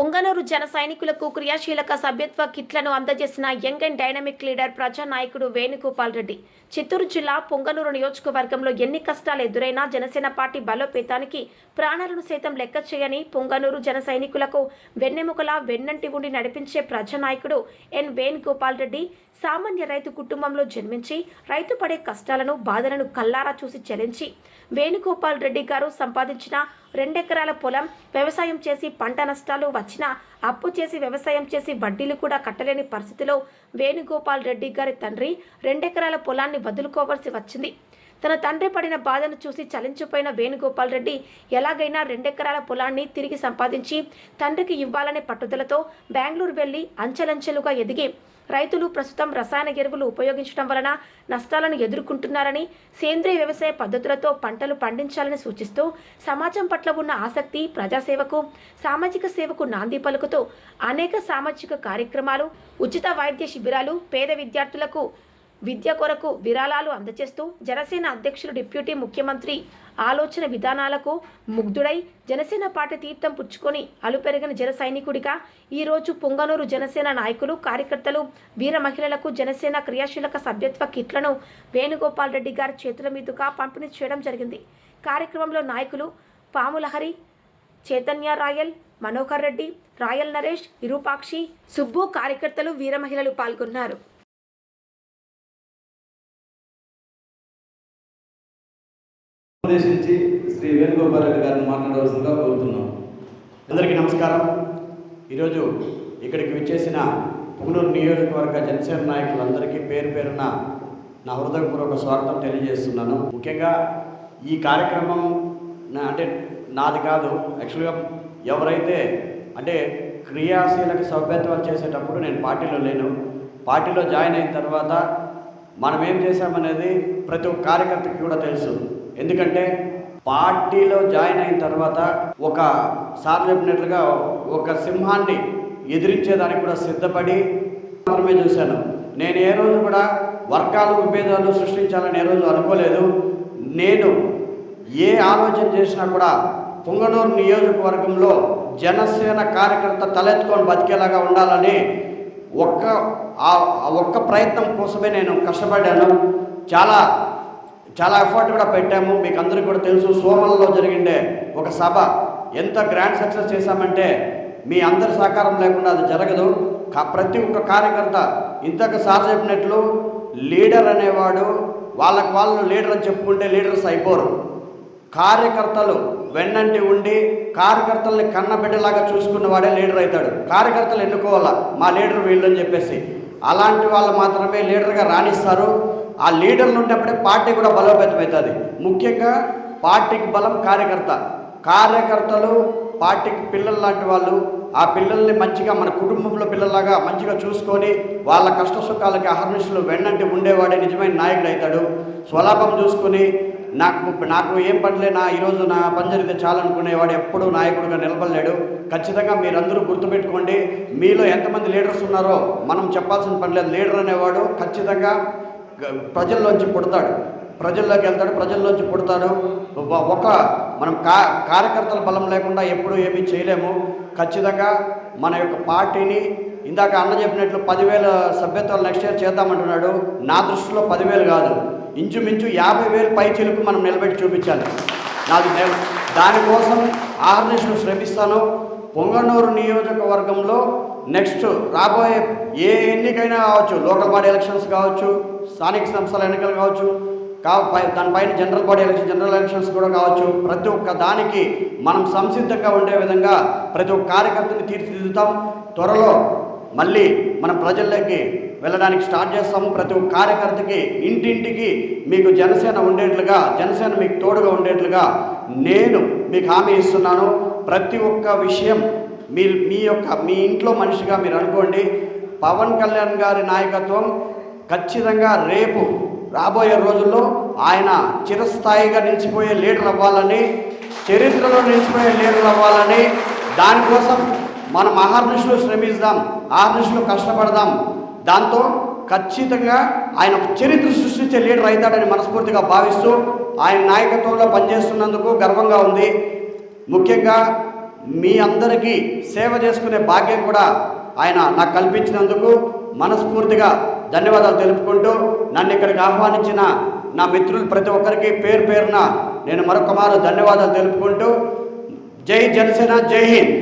పొంగనూరు జన సైనికులకు క్రియాశీలక సభ్యత్వ కిట్లను అందజేసిన యంగ్ అండ్ డైనమిక్ లీడర్ ప్రజానాయకుడు వేణుగోపాల్ రెడ్డి. చిత్తూరు జిల్లా పొంగనూరు నియోజకవర్గంలో ఎన్ని కష్టాలు ఎదురైనా జనసేన పార్టీ బలోపేతానికి ప్రాణాలను సైతం లెక్క చేయని పొంగనూరు జన సైనికులకు వెన్నెముకలా వెన్నంటి ఉండి నడిపించే ప్రజానాయకుడు ఎన్ వేణుగోపాల్ రెడ్డి సామాన్య రైతు కుటుంబంలో జన్మించి రైతు పడే కష్టాలను బాధలను కల్లారా చూసి చెలించి వేణుగోపాల్ రెడ్డి గారు సంపాదించిన రెండెకరాల పొలం వ్యవసాయం చేసి పంట నష్టాలు వచ్చినా అప్పు చేసి వ్యవసాయం చేసి వడ్డీలు కూడా కట్టలేని పరిస్థితిలో వేణుగోపాల్ రెడ్డి గారి తండ్రి రెండెకరాల పొలాన్ని వదులుకోవాల్సి వచ్చింది. తన తండ్రి పడిన బాధను చూసి చలించిపోయిన వేణుగోపాల్ రెడ్డి ఎలాగైనా రెండెకరాల పొలాన్ని తిరిగి సంపాదించి తండ్రికి ఇవ్వాలనే పట్టుదలతో బెంగళూరు వెళ్ళి అంచెలంచెలుగా ఎదిగి రైతులు ప్రస్తుతం రసాయన ఎరువులు ఉపయోగించడం వలన నష్టాలను ఎదుర్కొంటున్నారని సేంద్రియ వ్యవసాయ పద్ధతులతో పంటలు పండించాలని సూచిస్తూ సమాజం పట్ల ఉన్న ఆసక్తి ప్రజాసేవకు సామాజిక సేవకు నాంది పలుకుతూ అనేక సామాజిక కార్యక్రమాలు ఉచిత వైద్య శిబిరాలు పేద విద్యార్థులకు విద్య కొరకు విరాళాలు అందజేస్తూ జనసేన అధ్యక్షులు డిప్యూటీ ముఖ్యమంత్రి ఆలోచన విధానాలకు ముగ్ధుడై జనసేన పార్టీ తీర్థం పుచ్చుకొని అలుపెరిగిన జన సైనికుడిగా ఈరోజు పొంగనూరు జనసేన నాయకులు కార్యకర్తలు వీర మహిళలకు జనసేన క్రియాశీలక సభ్యత్వ కిట్లను వేణుగోపాల్ రెడ్డి గారి చేతుల మీదుగా పంపిణీ చేయడం జరిగింది. కార్యక్రమంలో నాయకులు పాములహరి చైతన్య రాయల్ మనోహర్ రెడ్డి రాయల్ నరేష్ విరూపాక్షి సుబ్బు కార్యకర్తలు వీర మహిళలు పాల్గొన్నారు. ఉద్దేశించి శ్రీ వేణుగోపాల్ రెడ్డి గారిని మాట్లాడవలసిందిగా కోరుతున్నాం. అందరికీ నమస్కారం. ఈరోజు ఇక్కడికి విచ్చేసిన పుంగనూరు నియోజకవర్గ జనసేన నాయకులందరికీ పేరు పేరున నా హృదయపూర్వక స్వాగతం తెలియజేస్తున్నాను. ముఖ్యంగా ఈ కార్యక్రమం నా అంటే నాది కాదు యాక్చువల్గా ఎవరైతే అంటే క్రియాశీలక సభ్యత్వాలు చేసేటప్పుడు నేను పార్టీలో లేను. పార్టీలో జాయిన్ అయిన తర్వాత మనం ఏం చేశామనేది ప్రతి ఒక్క కార్యకర్తకి కూడా తెలుసు. ఎందుకంటే పార్టీలో జాయిన్ అయిన తర్వాత ఒక సార్ చెప్పినట్లుగా ఒక సింహాన్ని ఎదిరించేదానికి కూడా సిద్ధపడి మాత్రమే చూశాను. నేను ఏ రోజు కూడా వర్గాలు విభేదాలు సృష్టించాలని ఏ రోజు అనుకోలేదు. నేను ఏ ఆలోచన చేసినా కూడా పుంగనూరు నియోజకవర్గంలో జనసేన కార్యకర్త తలెత్తుకొని బతికేలాగా ఉండాలని ఒక్క ఆ ఒక్క ప్రయత్నం కోసమే నేను కష్టపడ్డాను. చాలా చాలా ఎఫర్ట్ కూడా పెట్టాము. మీకు అందరికీ కూడా తెలుసు సోమలలో జరిగిండే ఒక సభ. ఎంత గ్రాండ్ సక్సెస్ చేశామంటే మీ అందరి సహకారం లేకుండా అది జరగదు. ప్రతి ఒక్క కార్యకర్త ఇంతకు సార్ చెప్పినట్లు లీడర్ అనేవాడు వాళ్ళకి వాళ్ళు లీడర్ అని చెప్పుకుంటే లీడర్స్ అయిపోరు. కార్యకర్తలు వెన్నంటి ఉండి కార్యకర్తల్ని కన్నబిడ్డలాగా చూసుకున్న వాడే లీడర్ అవుతాడు. కార్యకర్తలు ఎన్నుకోవాలా? మా లీడర్ వీళ్ళు అని చెప్పేసి. అలాంటి వాళ్ళు మాత్రమే లీడర్గా రాణిస్తారు. ఆ లీడర్లు ఉన్నప్పుడే పార్టీ కూడా బలోపేతమవుతుంది. ముఖ్యంగా పార్టీకి బలం కార్యకర్త. కార్యకర్తలు పార్టీకి పిల్లలు లాంటి వాళ్ళు ఆ పిల్లల్ని మంచిగా మన కుటుంబంలో పిల్లల్లాగా మంచిగా చూసుకొని వాళ్ళ కష్ట సుఖాలకి అహర్నిశలు వెన్నంటి ఉండేవాడే నిజమైన నాయకుడు అవుతాడు. స్వలాభం చూసుకొని నాకు నాకు ఏం పనిలే నా ఈరోజు నా పని జరిగితే చాలనుకునేవాడు ఎప్పుడూ నాయకుడిగా నిలబడలేడు. ఖచ్చితంగా మీరందరూ గుర్తుపెట్టుకోండి మీలో ఎంతమంది లీడర్స్ ఉన్నారో మనం చెప్పాల్సిన పని లేదు. లీడర్ అనేవాడు ఖచ్చితంగా ప్రజల్లోంచి పుడతాడు. ప్రజల్లోకి వెళ్తాడు ప్రజల్లోంచి పుడతాడు. ఒక- మనం కా కార్యకర్తల బలం లేకుండా ఎప్పుడూ ఏమీ చేయలేము. ఖచ్చితంగా మన యొక్క పార్టీని ఇందాక అన్న చెప్పినట్లు పదివేల సభ్యత్వాలు నెక్స్ట్ ఇయర్ చేద్దామంటున్నాడు. నా దృష్టిలో పదివేలు కాదు. ఇంచుమించు యాభై వేలు పై చిలుకు మనం నిలబెట్టి చూపించాలి. నాది నే- దానికోసం ఆహర్నిషులు శ్రమిస్తాను. పొంగనూరు నియోజకవర్గంలో నెక్స్ట్ రాబోయే ఏ ఎన్నికైనా కావచ్చు లోకల్ బాడీ ఎలక్షన్స్ కావచ్చు స్థానిక సంస్థల ఎన్నికలు కావచ్చు కా దానిపైన general body election general elections కూడా కావచ్చు. ప్రతి ఒక్క దానికి మనం సంసిద్ధంగా ఉండే విధంగా ప్రతి ఒక్క కార్యకర్తని తీర్చిదిద్దుతాం. త్వరలో మళ్ళీ మనం ప్రజల్లోకి వెళ్ళడానికి స్టార్ట్ చేస్తాము. ప్రతి ఒక్క కార్యకర్తకి ఇంటింటికి మీకు జనసేన ఉండేట్లుగా జనసేన మీకు తోడుగా ఉండేట్లుగా నేను మీకు హామీ ఇస్తున్నాను. ప్రతి ఒక్క విషయం మీరు మీ యొక్క మీ ఇంట్లో మనిషిగా మీరు అనుకోండి పవన్ కళ్యాణ్ గారి నాయకత్వం ఖచ్చితంగా రేపు రాబోయే రోజుల్లో ఆయన చిరస్థాయిగా నిలిచిపోయే లీడర్ అవ్వాలని చరిత్రలో నిలిచిపోయే లీడర్ అవ్వాలని దానికోసం మనం ఆహర్నిషులు శ్రమిస్తాం ఆహర్నిషులు కష్టపడదాం. దాంతో ఖచ్చితంగా ఆయన చరిత్ర సృష్టించే లీడర్ అవుతాడని మనస్ఫూర్తిగా భావిస్తూ ఆయన నాయకత్వంలో పనిచేస్తున్నందుకు గర్వంగా ఉంది. ముఖ్యంగా మీ అందరికీ సేవ చేసుకునే భాగ్యం కూడా ఆయన నాకు కల్పించినందుకు మనస్ఫూర్తిగా ధన్యవాదాలు తెలుపుకుంటూ నన్ను ఇక్కడికి ఆహ్వానించిన నా మిత్రులు ప్రతి ఒక్కరికి పేరు పేరున నేను మరొక మారు ధన్యవాదాలు తెలుపుకుంటూ జై జనసేన జై హింద్.